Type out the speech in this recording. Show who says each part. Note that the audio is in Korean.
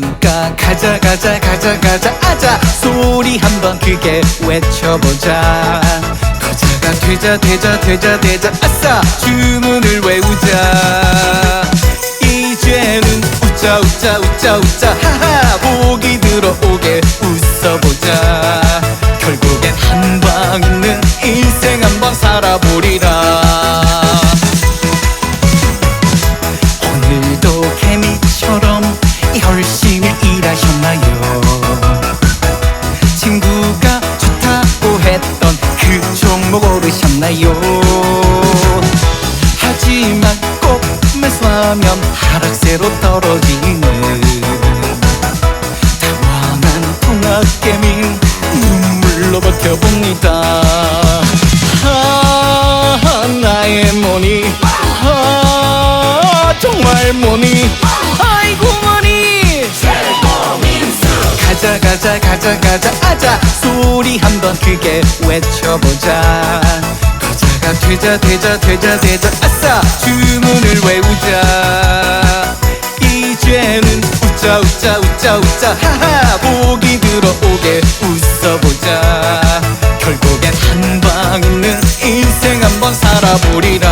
Speaker 1: 가자 가자 가자 가자 아자. 소리 한번 크게 외쳐보자. 거자가 되자 되자 되자 되자. 아싸! 주문을 외우자. 이제는 웃자 웃자 웃자 웃자. 하하! 복이 들어오게 웃어보자. 결국엔 한방 있는 인생 한번 살아보리 오르셨나요? 하지만 꼭 매수하면 하락세로 떨어지는 당황한 통학개민 눈물로 버텨봅니다. 아 나의 머니 아 정말 머니. 아이고 머니. 가자 가자 가자 가자 아자. 소리 한번 크게 외쳐보자 되자 되자 되자 되자. 아싸! 주문을 외우자. 이제는 웃자 웃자 웃자 웃자. 하하! 복이 들어오게 웃어보자. 결국엔 한방 있는 인생 한번 살아보리라